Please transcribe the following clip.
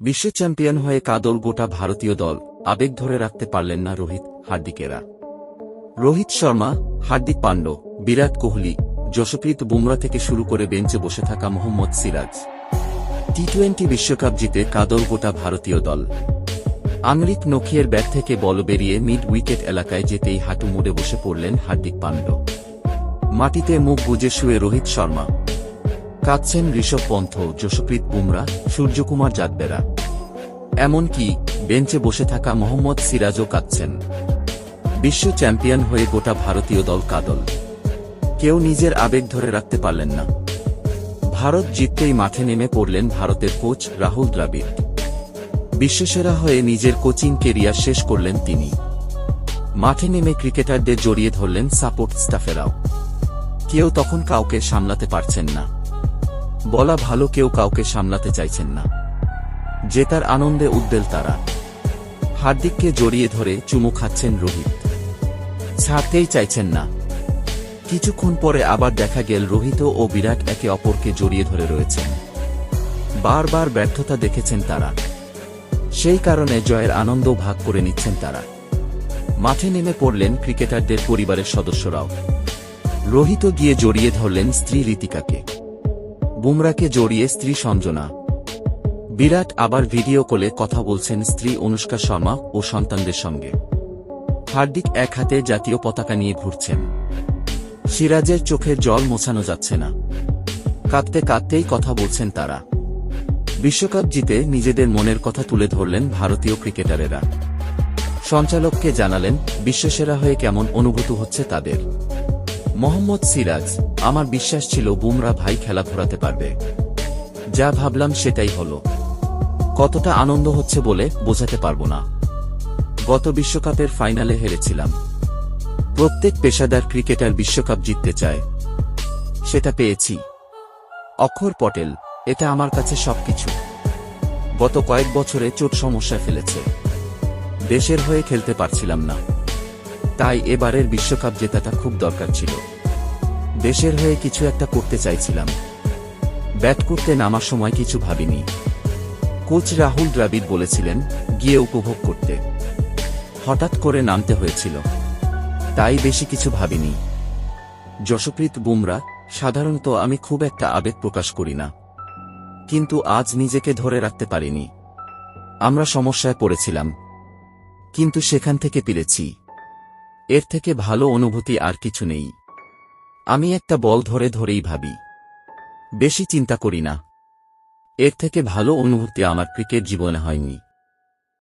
বিশ্ব চ্যাম্পিয়ন হয়ে কাদল গোটা ভারতীয় দল। আবেগ ধরে রাখতে পারলেন না রোহিত হার্দিকেরা। রোহিত শর্মা, হার্দিক পাণ্ড বিরাট কোহলি, যশপ্রীত বুমরা থেকে শুরু করে বেঞ্চে বসে থাকা মোহাম্মদ সিরাজ। টি টোয়েন্টি বিশ্বকাপ জিতে কাদল গোটা ভারতীয় দল। আংরিক নখিয়ের ব্যাট থেকে বল বেরিয়ে মিড উইকেট এলাকায় যেতেই হাঁটু মুড়ে বসে পড়লেন হার্দিক পাণ্ড মাটিতে মুখ গুজে শুয়ে রোহিত শর্মা। কাঁদছেন ঋষভ পন্থ, যশপ্রীত বুমরা, সূর্যকুমার যাদবেরা এমনকি বেঞ্চে বসে থাকা মোহাম্মদ সিরাজও কাঁদছেন। বিশ্ব চ্যাম্পিয়ন হয়ে গোটা ভারতীয় দল কাদল। কেউ নিজের আবেগ ধরে রাখতে পারলেন না। ভারত জিততেই মাঠে নেমে পড়লেন ভারতের কোচ রাহুল দ্রাবিড়। বিশ্বসেরা হয়ে নিজের কোচিং কেরিয়ার শেষ করলেন তিনি। মাঠে নেমে ক্রিকেটারদের জড়িয়ে ধরলেন সাপোর্ট স্টাফেরাও। কেউ তখন কাউকে সামলাতে পারছেন না। বলা ভালো কেউ কাউকে সামলাতে চাইছেন না। জেতার আনন্দে উদ্বেল তারা। হার্দিককে জড়িয়ে ধরে চুমু খাচ্ছেন রোহিত। ছাড়তেই চাইছেন না। কিছুক্ষণ পরে আবার দেখা গেল রোহিত ও বিরাট একে অপরকে জড়িয়ে ধরে রয়েছেন। বারবার ব্যর্থতা দেখেছেন তারা। সেই কারণে জয়ের আনন্দ ভাগ করে নিচ্ছেন তারা। মাঠে নেমে পড়লেন ক্রিকেটারদের পরিবারের সদস্যরাও। রোহিত গিয়ে জড়িয়ে ধরলেন স্ত্রী রীতিকাকে। বুমরাকে জড়িয়ে স্ত্রী সঞ্জনা। বিরাট আবার ভিডিও কলে কথা বলছেন স্ত্রী অনুষ্কা শর্মা ও সন্তানদের সঙ্গে। হার্দিক এক হাতে জাতীয় পতাকা নিয়ে ঘুরছেন। সিরাজের চোখে জল মোছানো যাচ্ছে না। কাঁদতে কাঁদতেই কথা বলছেন তারা। বিশ্বকাপ জিতে নিজেদের মনের কথা তুলে ধরলেন ভারতীয় ক্রিকেটারেরা। সঞ্চালককে জানালেন, বিশ্বসেরা হয়ে কেমন অনুভূতি হচ্ছে তাদের। মোহাম্মদ সিরাজ, আমার বিশ্বাস ছিল বুমরা ভাই খেলা ঘোরাতে পারবে। যা ভাবলাম সেটাই হল। কতটা আনন্দ হচ্ছে বলে বোঝাতে পারব না। গত বিশ্বকাপের ফাইনালে হেরেছিলাম। প্রত্যেক পেশাদার ক্রিকেটার বিশ্বকাপ জিততে চায়। সেটা পেয়েছি। অক্ষর পটেল, এটা আমার কাছে সবকিছু। গত কয়েক বছরে চোট সমস্যা ফেলেছে। দেশের হয়ে খেলতে পারছিলাম না। তাই এবারের বিশ্বকাপ জেতাটা খুব দরকার ছিল। দেশের হয়ে কিছু একটা করতে চাইছিলাম। ব্যাট করতে নামার সময় কিছু ভাবিনি। কোচ রাহুল দ্রাবিড় বলেছিলেন, গিয়ে উপভোগ করতে। হঠাৎ করে নামতে হয়েছিল। তাই বেশি কিছু ভাবিনি। যশপ্রীত বুমরা, সাধারণত আমি খুব একটা আবেগ প্রকাশ করি না। কিন্তু আজ নিজেকে ধরে রাখতে পারিনি। আমরা সমস্যায় পড়েছিলাম। কিন্তু সেখান থেকে পেরেছি এর থেকে ভালো অনুভূতি আর কিছু নেই। আমি একটা বল ধরে ধরেই ভাবি। বেশি চিন্তা করি না। এর থেকে ভালো অনুভূতি আমার ক্রিকেট জীবনে হয়নি।